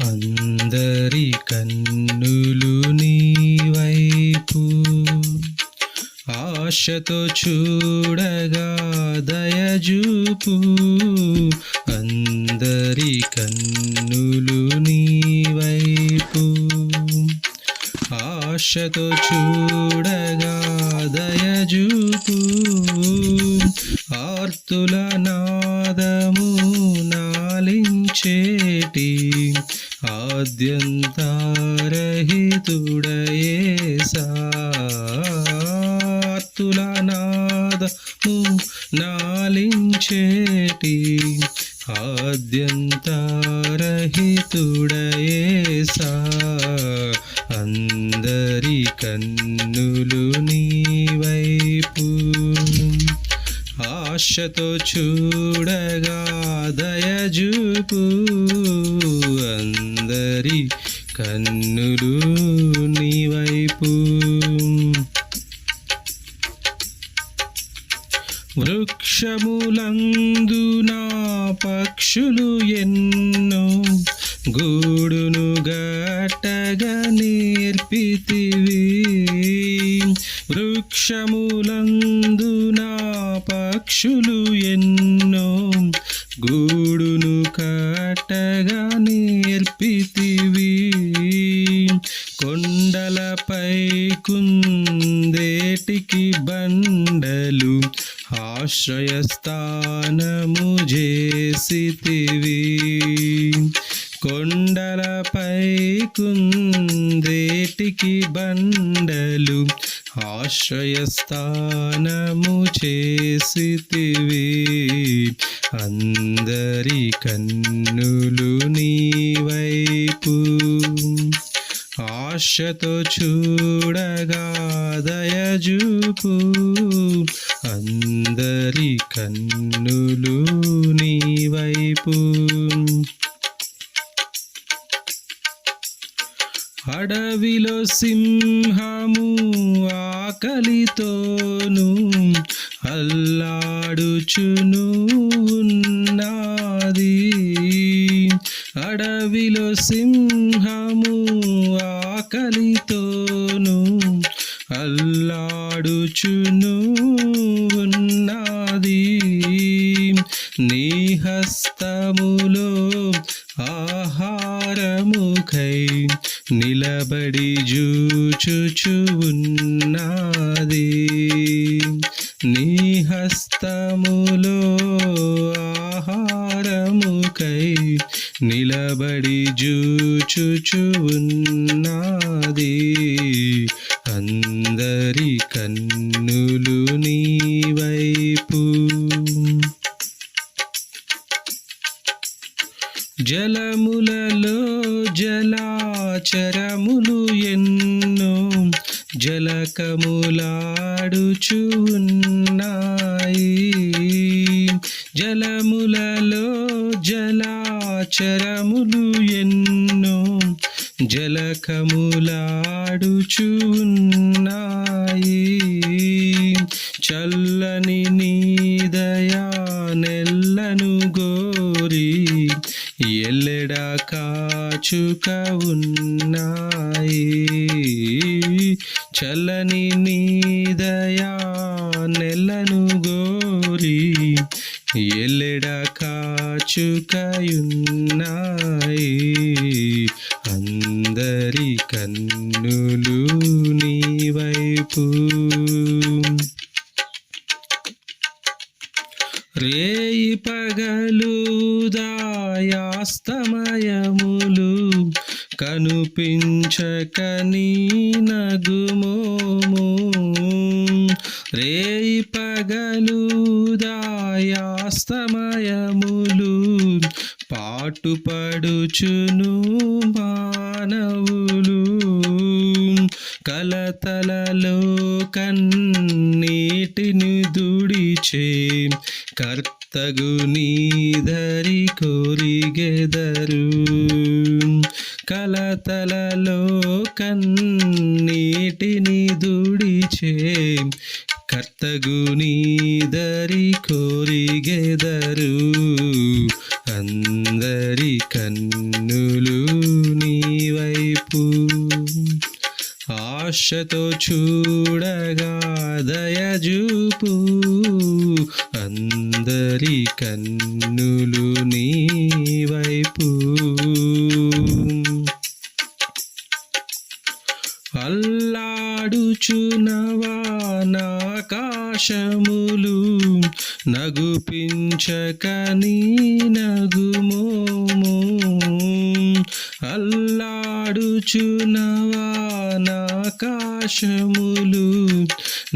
అందరి కన్నులు నీ వైపు. ఆశతో చూడగా దయజూపు అందరి కన్నులు నీ వైపు. ఆశతో చూడగా దయజూపు ఆర్తుల నాదము ఆద్యంతారహితుడయేసా ఆర్తుల నాదము నాలించేటి ఆద్యంతారహితుడయేసా అందరి కన్నులు నీవైపు. ఆశతో చూడగా దయజూపు. అందరి కన్నులు నీ వైపు. వృక్షములందున పక్షులు ఎన్నో గూడును గట్టగా నేర్పితివి. వృక్షము కొండలపై కుందేటికి బండలు ఆశ్రయస్థానము చేసితివి కొండలపై కుందేటికి బండలు ఆశ్రయస్థానము చేసితివి అందరి కన్నులు నీ వైపు ఆశతో చూడగా దయజూపు. అందరి కన్నులు నీ వైపు. అడవిలో సింహము ఆకలితోను అల్లాడుచును ఉన్నది. అడవిలో సింహ హస్తములో ఆహారముఖై నిలబడి జూచుచు ఉన్నది నీ హస్తములో ఆహారముకై నిలబడి జూచుచు ఉన్నది అందరి కన్ను జలకములాడుచు ఉన్నాయి జలములలో జలాచరములు ఎన్నో జలకములాడుచు ఉన్నాయి చల్లని కాచుక ఉన్నాయి. చలని నీదయా నెల్లను గోరి ఎల్లెడ కాచుకయున్నాయి. అందరి కన్నులు నీ వైపు. రేయి పగలు దాయాస్తమయము కనుపించక నీ నగుమోము. రేయి పగలు దాయాస్తమయములు. పాటుపడుచును మానవులు. కలతలలో కన్నీటిని దుడిచే కర్తగు నీ ధరి కోరిగెదరు. కలతలలో కన్నీటిని దుడిచే కర్తగునీదరి కోరిగెదరు. అందరి కన్నులు నీవైపు ఆశతో చూడగా దయజూపు. అందరి కన్ను అల్లాడుచునవానాకాశములు నగుపించక నీ నగుమోము అల్లాడుచునవానాకాశములు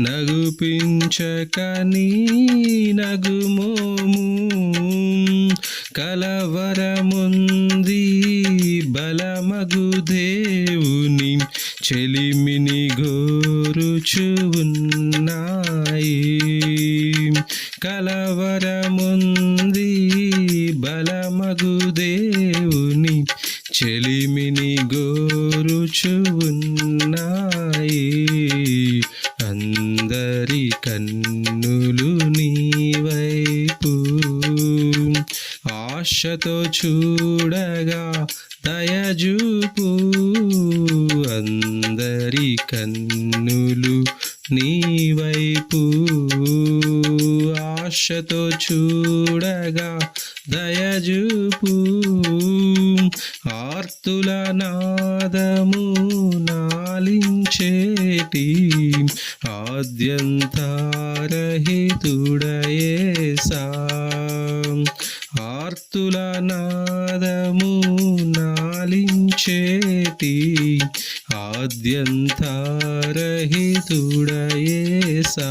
నగుపించక నీ నగుమోము కలవరముంది బలమగు దేవుని చెలిమిని గోరుచు ఉన్నాయి కలవరముంది బలమగు దేవుని చెలిమిని గోరుచు ఉన్నాయి అందరి కన్నులు నీవైపు ఆశతో చూడగా దయజూపు. అందరి కన్ను నీ వైపు ఆశతో చూడగా దయజూపు ఆర్తుల నాదము నాలించేటి ఆద్యంతారహితుడయే సా ఆద్యంతారహితుడయేసా